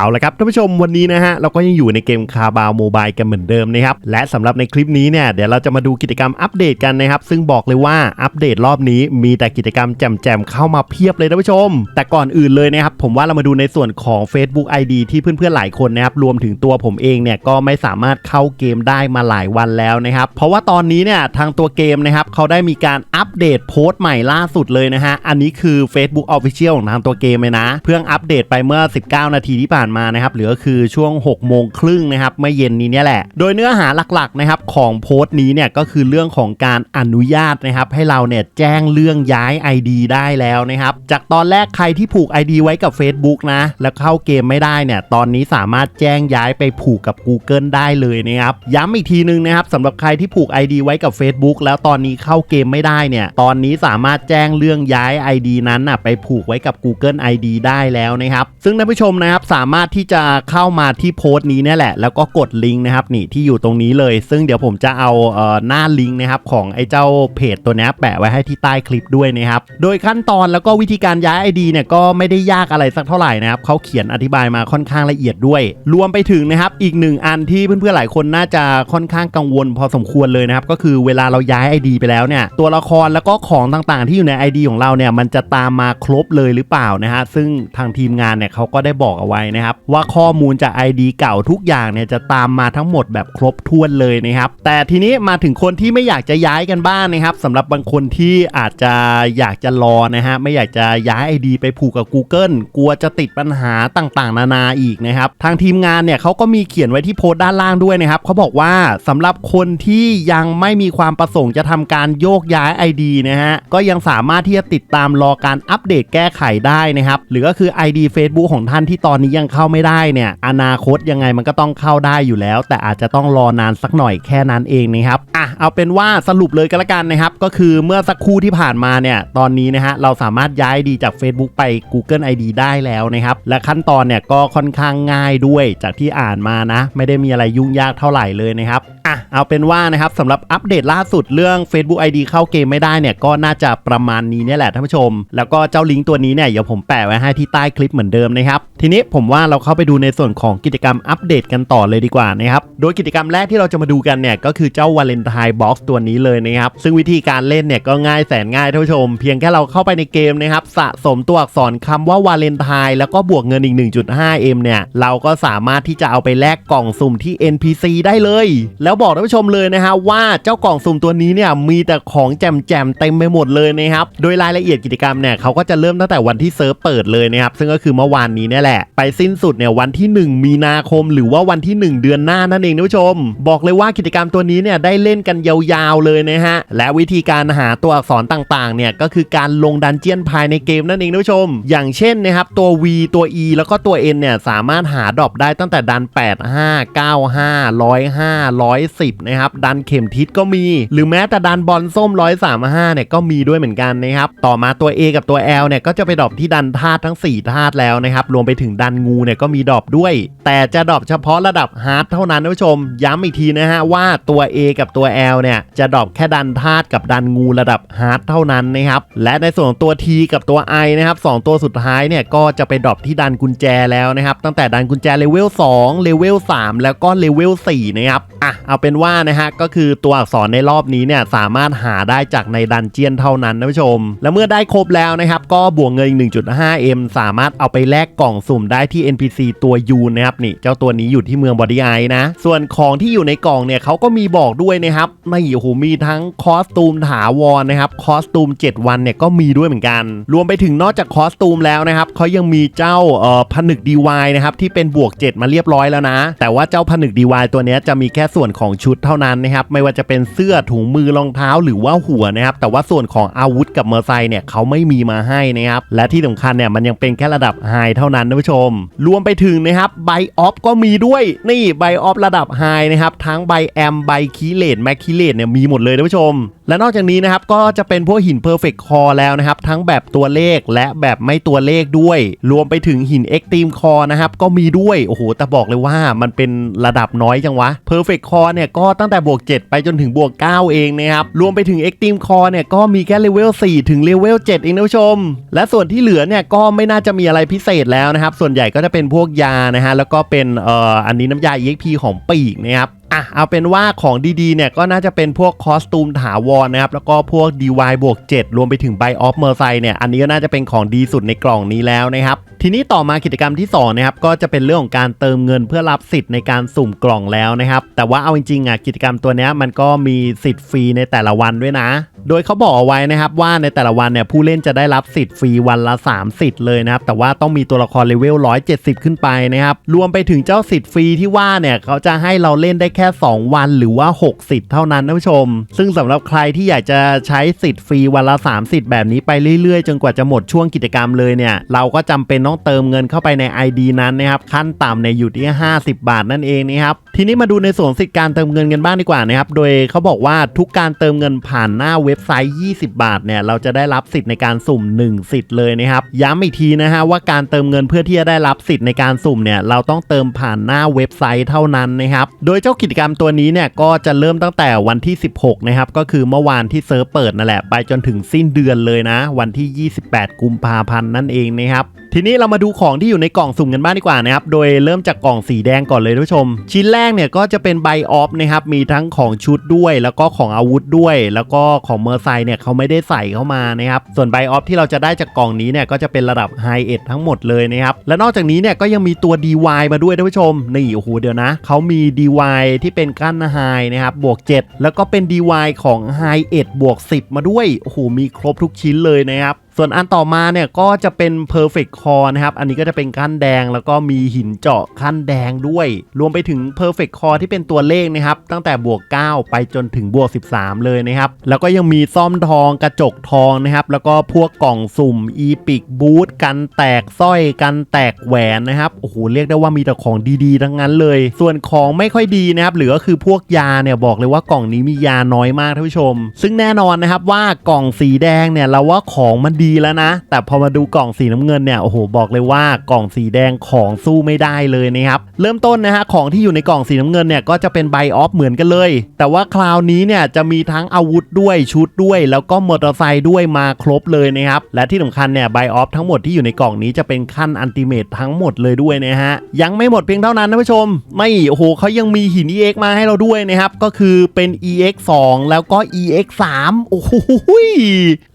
เอาละครับท่านผู้ชมวันนี้นะฮะเราก็ยังอยู่ในเกมคาบาวโมบายกันเหมือนเดิมนะครับและสำหรับในคลิปนี้เนี่ยเดี๋ยวเราจะมาดูกิจกรรมอัปเดตกันนะครับซึ่งบอกเลยว่าอัปเดตรอบนี้มีแต่กิจกรรมแจ่มๆเข้ามาเพียบเลยท่านผู้ชม แต่ก่อนอื่นเลยนะครับผมว่าเรามาดูในส่วนของ Facebook ID ที่เพื่อนๆหลายคนนะครับรวมถึงตัวผมเองเนี่ยก็ไม่สามารถเข้าเกมได้มาหลายวันแล้วนะครับเพราะว่าตอนนี้เนี่ยทางตัวเกมนะครับเขาได้มีการอัปเดตโพสต์ใหม่ล่าสุดเลยนะฮะอันนี้คือ Facebook Official ของทางตัวเกมเลยนะ เพิ่งอัปเดตไปเมื่อ 19 นาทีที่ผ่านมานะครับเหรือคือช่วง 6 โมงครึ่งนะครับเมื่อเย็นนี้เนี่ยแหละ โดยเนื้อหาหลักๆนะครับของโพสต์นี้เนี่ยก็คือเรื่องของการอนุญาตนะครับให้เราเนี่ยแจ้งเรื่องย้าย ID ได้แล้วนะครับจากตอนแรกใครที่ผูก ID ไว้กับ Facebook นะแล้วเข้าเกมไม่ได้เนี่ยตอนนี้สามารถแจ้งย้ายไปผูกกับ Google ได้เลยนะครับย้ำอีกทีนึงนะครับสำหรับใครที่ผูก ID ไว้กับ Facebook แล้วตอนนี้เข้าเกมไม่ได้เนี่ยตอนนี้สามารถแจ้งเรื่องย้าย ID นั้นน่ะไปผูกไว้กับ Google ID ได้แล้วนะครับซึ่งท่านผู้ชมนะครับสามารถที่จะเข้ามาที่โพสต์นี้เนี่ยแหละ แล้วก็กดลิงก์นะครับนี่ที่อยู่ตรงนี้เลย ซึ่งเดี๋ยวผมจะเอาเอ่อหน้าลิงก์นะครับของไอ้เจ้าเพจตัวนี้แปะไว้ให้ที่ใต้คลิปด้วยนะครับโดยขั้นตอนแล้วก็วิธีการย้าย ID เนี่ยก็ไม่ได้ยากอะไรสักเท่าไหร่นะครับเขาเขียนอธิบายมาค่อนข้างละเอียดด้วย รวมไปถึงนะครับอีกหนึ่งอันที่เพื่อนๆหลายคนน่าจะค่อนข้างกังวล พอสมควรเลยนะครับก็คือเวลาเราย้าย ID ไปแล้วเนี่ยตัวละครแล้วก็ของต่างๆ ที่อยู่ใน ID ของเราเนี่ยมันจะตามมาครบเลยหรือเปล่านะฮะซึ่งทางทีมงานเนี่ยเขาก็ได้บอกเอาไว้นะครับว่าข้อมูลจาก ID เก่าทุกอย่างเนี่ยจะตามมาทั้งหมดแบบครบถ้วนเลยนะครับแต่ทีนี้มาถึงคนที่ไม่อยากจะย้ายกันบ้างนะครับสำหรับบางคนที่อาจจะอยากจะรอนะฮะไม่อยากจะย้าย ID ไปผูกกับ Google กลัวจะติดปัญหาต่างๆ นานาอีกนะครับทางทีมงานเนี่ยเขาก็มีเขียนไว้ที่โพสต์ด้านล่างด้วยนะครับเขาบอกว่าสำหรับคนที่ยังไม่มีความประสงค์จะทำการโยกย้าย ID นะฮะก็ยังสามารถที่จะติดตามรอการอัปเดตแก้ไขได้นะครับหรือก็คือ ID Facebook ของท่านที่ตอนนี้ยังเข้าไม่ได้เนี่ย อนาคตยังไงมันก็ต้องเข้าได้อยู่แล้ว แต่อาจจะต้องรอนานสักหน่อยแค่นั้นเองนะครับอะเอาเป็นว่าสรุปเลยกันละกันนะครับ ก็คือเมื่อสักครู่ที่ผ่านมาเนี่ย ตอนนี้นะฮะเราสามารถย้าย ID จาก Facebook ไป Google ID ได้แล้วนะครับ และขั้นตอนเนี่ยก็ค่อนข้างง่ายด้วยจากที่อ่านมานะ ไม่ได้มีอะไรยุ่งยากเท่าไหร่เลยนะครับอะเอาเป็นว่านะครับสำหรับอัปเดตล่าสุดเรื่อง Facebook ID เข้าเกมไม่ได้เนี่ยก็น่าจะประมาณนี้เนี่ยแหละท่านผู้ชม แล้วก็เจ้าลิงก์ตัวนี้เนี่ยเดี๋ยวผมแปะไว้ให้ที่ใต้คลิปเหมือนเดิมนะครับทีนี้ผมว่าเราเข้าไปดูในส่วนของกิจกรรมอัปเดตกันต่อเลยดีกว่านะครับ โดยกิจกรรมแรกที่เราจะมาดูกันเนี่ยก็คือเจ้าวาเลนไทน์บ็อกซ์ตัวนี้เลยนะครับ ซึ่งวิธีการเล่นเนี่ยก็ง่ายแสนง่ายท่านผู้ชม เพียงแค่เราเข้าไปในเกมนะครับสะสมตัวอักษรคำว่าวาเลนไทน์แล้วก็บวกเงินอีก 1.5M เนี่ยเราก็สามารถที่จะเอาไปแลกกล่องสุ่มที่ NPC ได้เลย แล้วบอกท่านผู้ชมเลยนะฮะว่าเจ้ากล่องสุ่มตัวนี้เนี่ยมีแต่ของแจมๆเต็มไปหมดเลยนะครับโดยรายละเอียดกิจกรรมเนี่ยเขาก็จะเริ่มตั้งแต่วันที่เซิร์ฟเปิดเลยนะครับซึ่งก็คือเมื่อวานนี้นี่แหละไปสิ้นสุดเนี่ยวันที่ 1 มีนาคม หรือว่าวันที่ 1 เดือนหน้านั่นเองท่านผู้ชม บอกเลยว่ากิจกรรมตัวนี้เนี่ยได้เล่นกันยาวๆเลยนะฮะและวิธีการหาตัวอักษรต่างๆเนี่ยก็คือการลงดันเจียนภายในเกมนั่นเองท่านผู้ชม อย่างเช่นนะครับตัว V ตัว E แล้วก็ตัว N เนี่ยสามารถหาดรอปได้ตั้งแต่ดัน 8 5 9 5 105 110นะครับดันเข็มทิศก็มี หรือแม้แต่ดันบอลส้ม 135เนี่ยก็มีด้วยเหมือนกันนะครับต่อมาตัว A กับตัว L เนี่ยก็จะไปดรอปที่ดันธาตุทั้ง 4ธาตุแล้วนะครับรวมไปถึงดันงูเนี่ยก็มีดรอปด้วย แต่จะดรอปเฉพาะระดับฮาร์ดเท่านั้นท่านผู้ชม ย้ำอีกทีนะฮะว่าตัว A กับตัว L เนี่ยจะดรอปแค่ดันธาตุกับดันงูระดับฮาร์ดเท่านั้นนะครับและในส่วนของตัว T กับตัว I นะครับสองตัวสุดท้ายเนี่ยก็จะไปดรอปที่ดันกุญแจแล้วนะครับตั้งแต่ดันกุญแจเลเวล2เลเวล3แล้วก็เลเวล4นะครับอะเอาเป็นว่านะฮะก็คือตัวอักษรในรอบนี้เนี่ยสามารถหาได้จากในดันเจียนเท่านั้นท่านผู้ชม และเมื่อได้ครบแล้วนะครับก็บวกเงิน 1.5M สามารถเอาไปแลกกล่องสุ่มได้ที่ NPC ตัวยูนะครับนี่เจ้าตัวนี้อยู่ที่เมืองบอดี้ไอนะ ส่วนของที่อยู่ในกล่องเนี่ยเขาก็มีบอกด้วยนะครับไม่โอ้โหมีทั้งคอสตูมถาวรนะครับคอสตูม 7 วันเนี่ยก็มีด้วยเหมือนกัน รวมไปถึงนอกจากคอสตูมแล้วนะครับเขายังมีเจ้าเอ่อผนึกดีวายนะครับที่เป็นบวก 7 มาเรียบร้อยแล้วนะ แต่ว่าเจ้าผนึกดีวายตัวนี้จะมีแค่ส่วนของชุดเท่านั้นนะครับไม่ว่าจะเป็นเสื้อถุงมือรองเท้าหรือว่าหัวนะครับแต่ว่าส่วนของอาวุธกับเมอร์ไซค์เนี่ยเขาไม่มีมาให้นะครับและที่สำคัญเนี่ยมันยังเป็นแค่ระดับไฮเท่านั้นท่านผู้ชมรวมไปถึงนะครับไบออฟก็มีด้วยนี่ไบออฟระดับไฮนะครับทั้งไบแอมไบคีเลตแมคคีเลตเนี่ยมีหมดเลยท่านผู้ชม และนอกจากนี้นะครับก็จะเป็นพวกหิน Perfect Core แล้วนะครับ ทั้งแบบตัวเลขและแบบไม่ตัวเลขด้วย รวมไปถึงหิน Extreme Core นะครับก็มีด้วย โอ้โห แต่บอกเลยว่ามันเป็นระดับน้อยจังวะ Perfect Core เนี่ยก็ตั้งแต่บวก 7 ไปจนถึงบวก 9 เองนะครับ รวมไปถึง Extreme Core เนี่ยก็มีแค่เลเวล4ถึงเลเวล7เองนะผู้ชม และส่วนที่เหลือเนี่ยก็ไม่น่าจะมีอะไรพิเศษแล้วนะครับส่วนใหญ่ก็จะเป็นพวกยานะฮะแล้วก็เป็นเอ่ออันนี้น้ำยา EXP ของปีกนะครับ อะเอาเป็นว่าของดีๆเนี่ยก็น่าจะเป็นพวกคอสตูมถาวรนะครับ แล้วก็พวก DY บวก7รวมไปถึงไบออฟเมอร์ไซเนี่ย อันนี้ก็น่าจะเป็นของดีสุดในกล่องนี้แล้วนะครับ ทีนี้ต่อมากิจกรรมที่2นะครับก็จะเป็นเรื่องของการเติมเงินเพื่อรับสิทธิ์ในการสุ่มกล่องแล้วนะครับ แต่ว่าเอาจริงๆอะกิจกรรมตัวนี้มันก็มีสิทธิ์ฟรีในแต่ละวันด้วยนะ โดยเขาบอกเอาไว้นะครับว่าในแต่ละวันเนี่ยผู้เล่นจะได้รับสิทธิ์ฟรีวันละ3สิทธิ์เลยนะครับแต่ว่าต้องมีตัวละครเลเวล170 ขึ้นไปนะครับรวมไปถึงเจ้าสิทธิ์ฟรีที่ว่าเนี่ยเขาจะให้เราเล่นได้แค่ 2 วันหรือว่า 6 สิทธิ์เท่านั้นนะผู้ชม ซึ่งสำหรับใครที่อยากจะใช้สิทธิ์ฟรีวันละ 3 สิทธิ์แบบนี้ไปเรื่อยๆ จนกว่าจะหมดช่วงกิจกรรมเลยเนี่ย เราก็จำเป็นต้องเติมเงินเข้าไปใน ID นั้นนะครับขั้นต่ำเนี่ยอยู่ที่ 50 บาทนั่นเองนะครับทีนี้มาดูในส่วนสิทธิ์การเติมเงินกันบ้างดีกว่านะครับโดยเขาบอกว่าทุกการเติมเงินผ่านหน้าเว็บไซต์ 20 บาทเนี่ยเราจะได้รับสิทธิ์ในการสุ่ม 1 สิทธิ์เลยนะครับย้ำอีกทีนะฮะว่าการเติมเงินเพื่อที่จะได้รับสิทธิ์ในการสุ่มเนี่ยเราต้องเติมผ่านหน้าเว็บไซต์เท่านั้นนะครับโดยเจ้ากิจกรรมตัวนี้เนี่ยก็จะเริ่มตั้งแต่วันที่ 16 นะครับ ก็คือเมื่อวานที่เซิร์ฟเปิดนั่นแหละ ไปจนถึงสิ้นเดือนเลยนะ วันที่ 28 กุมภาพันธ์นั่นเองนะครับ ทีนี้เรามาดูของที่อยู่ในกล่องสุ่มกันบ้างดีกว่านะครับ โดยเริ่มจากกล่องสีแดงก่อนเลยท่านผู้ชม ชิ้นแรกเนี่ยก็จะเป็นไบออฟนะครับ มีทั้งของชุดด้วย แล้วก็ของอาวุธด้วย แล้วก็ของเมอร์ไซเนี่ยเขาไม่ได้ใส่เข้ามานะครับ ส่วนไบออฟที่เราจะได้จากกล่องนี้เนี่ยก็จะเป็นระดับไฮเอ็ดทั้งหมดเลยนะครับ และนอกจากนี้เนี่ยก็ยังมีตัว DY มาด้วยท่านผู้ชม นี่โอ้โหเดี๋ยวนะเขามี DY ที่เป็นกั้นไฮนะครับ บวก 7 แล้วก็เป็น DY ของไฮเอ็ดบวก 10 มาด้วย โอ้โหมีครบทุกชิ้นเลยนะครับส่วนอันต่อมาเนี่ยก็จะเป็น perfect core นะครับ อันนี้ก็จะเป็นขั้นแดงแล้วก็มีหินเจาะขั้นแดงด้วย รวมไปถึง perfect core ที่เป็นตัวเลขนะครับ ตั้งแต่บวก 9 ไปจนถึงบวก 13 เลยนะครับ แล้วก็ยังมีซ่อมทองกระจกทองนะครับ แล้วก็พวกกล่องสุ่ม epic boot กันแตกสร้อยกันแตกแหวนนะครับโอ้โหเรียกได้ว่ามีแต่ของดีๆ ทั้งนั้นเลย ส่วนของไม่ค่อยดีนะครับหรือก็คือพวกยาเนี่ยบอกเลยว่ากล่องนี้มียาน้อยมากท่านผู้ชม ซึ่งแน่นอนนะครับว่ากล่องสีแดงเนี่ยเราว่าของมันดีแล้วนะ แต่พอมาดูกล่องสีน้ำเงินเนี่ยโอ้โหบอกเลยว่ากล่องสีแดงของสู้ไม่ได้เลยนะครับเริ่มต้นนะฮะของที่อยู่ในกล่องสีน้ำเงินเนี่ยก็จะเป็นไบออฟเหมือนกันเลย แต่ว่าคราวนี้เนี่ยจะมีทั้งอาวุธด้วยชุดด้วย แล้วก็มอเตอร์ไซค์ด้วยมาครบเลยนะครับและที่สำคัญเนี่ยไบออฟทั้งหมดที่อยู่ในกล่องนี้จะเป็นขั้นอันติเมตทั้งหมดเลยด้วยนะฮะยังไม่หมดเพียงเท่านั้นนะผู้ชม ไม่โอ้โหเขายังมีหิน EX มาให้เราด้วยนะครับก็คือเป็น EX 2 แล้วก็ EX 3โอ้โห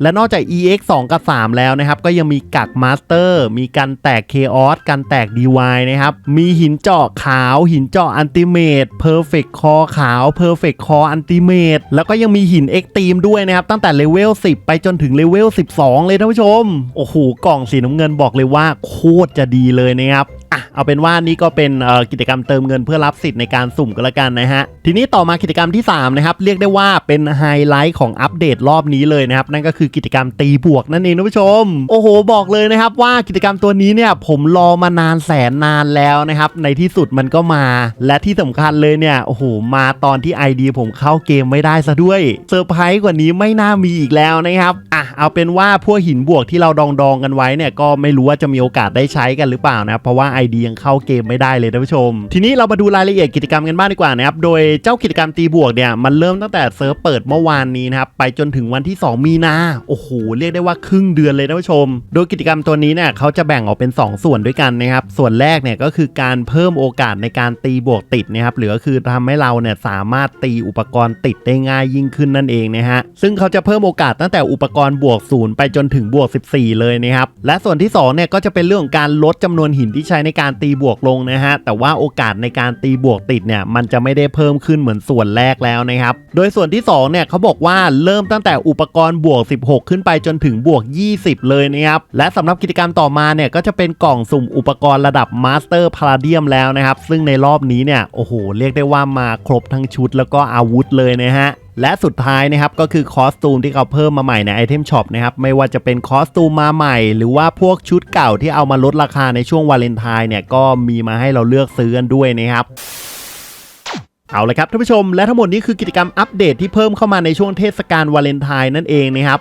และนอกจาก EX 2กับ3 แล้วนะครับ ก็ยังมีกักมาสเตอร์ มีการแตกเคออสการแตกดีวายนะครับ มีหินเจาะขาว หินเจาะอันติเมตเพอร์เฟกคอขาวเพอร์เฟกคออันติเมตแล้วก็ยังมีหินเอ็กตีมด้วยนะครับ ตั้งแต่เลเวล10 ไปจนถึงเลเวล12 เลยท่านผู้ชม โอ้โห กล่องสีน้ำเงินบอกเลยว่าโคตรจะดีเลยนะครับ อะเอาเป็นว่านี่ก็เป็นกิจกรรมเติมเงินเพื่อรับสิทธิ์ในการสุ่มก็แล้วกันนะฮะ ทีนี้ต่อมากิจกรรมที่3นะครับเรียกได้ว่าเป็นไฮไลท์ของอัปเดตรอบนี้เลยนะครับ นั่นก็คือกิจกรรมตีบวกนั่นเองท่านผู้ชม โอ้โห บอกเลยนะครับว่ากิจกรรมตัวนี้เนี่ยผมรอมานานแสนนานแล้วนะครับ ในที่สุดมันก็มา และที่สำคัญเลยเนี่ยโอ้โหมาตอนที่ ID ผมเข้าเกมไม่ได้ซะด้วยเซอร์ไพรส์กว่านี้ไม่น่ามีอีกแล้วนะครับอะเอาเป็นว่าพวกหินบวกที่เราดองๆกันไว้เนี่ยก็ไม่รู้ว่าจะมีโอกาสได้ใช้กันหรือเปล่านะเพราะว่า ID ยังเข้าเกมไม่ได้เลยท่านผู้ชม ทีนี้เรามาดูรายละเอียดกิจกรรมกันบ้างดีกว่านะครับ โดยเจ้ากิจกรรมตีบวกเนี่ยมันเริ่มตั้งแต่เซิร์ฟเปิดเมื่อวานนี้นะครับไปจนถึงวันที่ 2 มีนาโอ้โหเรียกได้ว่าครึ่งเดือนเลยท่านผู้ชม โดยกิจกรรมตัวนี้เนี่ยเขาจะแบ่งออกเป็น 2 ส่วนด้วยกันนะครับส่วนแรกเนี่ยก็คือการเพิ่มโอกาสในการตีบวกติดนะครับหรือก็คือทำให้เราเนี่ยสามารถตีอุปกรณ์ติดได้ง่ายยิ่งขึ้นนั่นเองนะฮะซึ่งเขาจะเพิ่มโอกาสตั้งแต่อุปกรณ์บวกศูนย์ไปจนถึงบวก 14 เลยนะครับและส่วนที่2เนี่ยก็จะเป็นเรื่องของการลดจำนวนหินที่ใช้ในการตีบวกลงนะฮะแต่ว่าโอกาสในการตีบวกติดเนี่ยมันจะไม่ได้เพิ่มขึ้นเหมือนส่วนแรกแล้วนะครับโดยส่วนที่2เนี่ยเขาบอกว่าเริ่มตั้งแต่อุปกรณ์บวก 16 ขึ้นไปจนถึงบวก 20 เลยนะครับและสำหรับกิจกรรมต่อมาเนี่ยก็จะเป็นกล่องสุ่มอุปกรณ์ระดับมาสเตอร์พาราเดียมแล้วนะครับซึ่งในรอบนี้เนี่ยโอ้โหเรียกได้ว่ามาครบทั้งชุดแล้วก็อาวุธเลยนะฮะ และสุดท้ายนะครับก็คือคอสตูมที่เขาเพิ่มมาใหม่ในไอเทมช็อปนะครับไม่ว่าจะเป็นคอสตูมมาใหม่ หรือว่าพวกชุดเก่าที่เอามาลดราคาในช่วงวาเลนไทน์เนี่ยก็มีมาให้เราเลือกซื้อกันด้วยนะครับเอาละครับท่านผู้ชมและทั้งหมดนี้คือกิจกรรมอัปเดตที่เพิ่มเข้ามาในช่วงเทศกาลวาเลนไทน์นั่นเองนะครับ